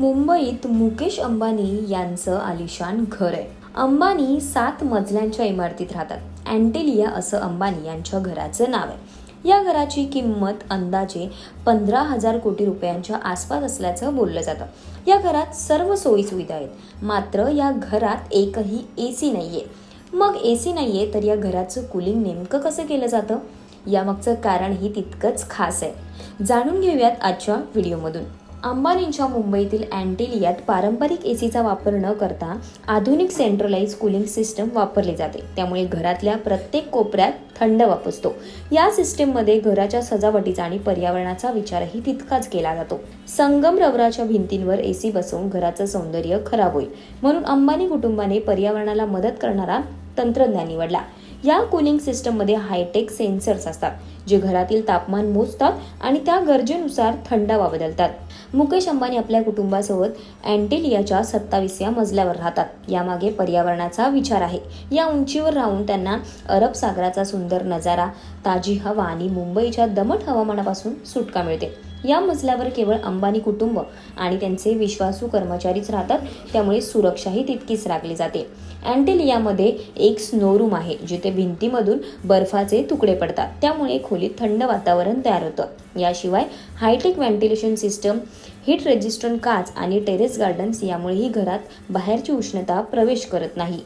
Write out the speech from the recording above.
मुंबईत मुकेश अंबानी यांचं आलिशान घर आहे. अंबानी सात मजल्यांच्या इमारतीत राहतात. अँटेलिया असं अंबानी यांच्या घराचं नाव आहे. या घराची किंमत अंदाजे पंधरा हजार कोटी रुपयांच्या आसपास असल्याचं बोललं जातं. या घरात सर्व सोयीसुविधा आहेत. मात्र या घरात एकही ए सी नाही आहे मग ए सी नाही आहे तर या घराचं कुलिंग नेमकं कसं केलं जातं? यामागचं कारणही तितकंच खास आहे. जाणून घेऊयात आजच्या व्हिडिओमधून. अंबानींच्या मुंबईतील अँटिलियात पारंपरिक एसीचा वापर न करता आधुनिक सेंट्रलाइज कूलिंग सिस्टम वापरली जाते. त्यामुळे घरातल्या प्रत्येक कोपऱ्यात थंड वापसतो. या सिस्टीममध्ये घराच्या सजावटीचा आणि पर्यावरणाचा विचारही तितकाच केला जातो. संगम रवराच्या भिंतींवर एसी बसवून घराचं सौंदर्य खराब होईल. म्हणून अंबानी कुटुंबाने पर्यावरणाला मदत करणारा तंत्रज्ञान निवडला. या कूलिंग सिस्टममध्ये हायटेक सेन्सर्स असतात जे घरातील तापमान मोजतात आणि त्या गरजेनुसार थंडावा बदलतात. मुकेश अंबानी आपल्या कुटुंबासोबत अँटेलियाच्या सत्तावीसव्या मजल्यावर राहतात. यामागे पर्यावरणाचा विचार आहे. या उंचीवर राहून त्यांना अरब सागराचा सुंदर नजारा ताजी हवा आणि मुंबईच्या दमट हवामानापासून सुटका मिळते. या मजल्यावर केवळ अंबानी कुटुंब आणि त्यांचे विश्वासू कर्मचारीच राहतात त्यामुळे सुरक्षाही तितकीच राखली जाते. अँटेलियामध्ये एक स्नो रूम आहे जिथे भिंतीमधून बर्फाचे तुकडे पडतात. त्यामुळे खोलीत थंड वातावरण तयार होतं. याशिवाय hitech ventilation system heat resistant काच आणि टेरेस गार्डन्स यामुळेही घरात बाहेरची उष्णता प्रवेश करत नाही.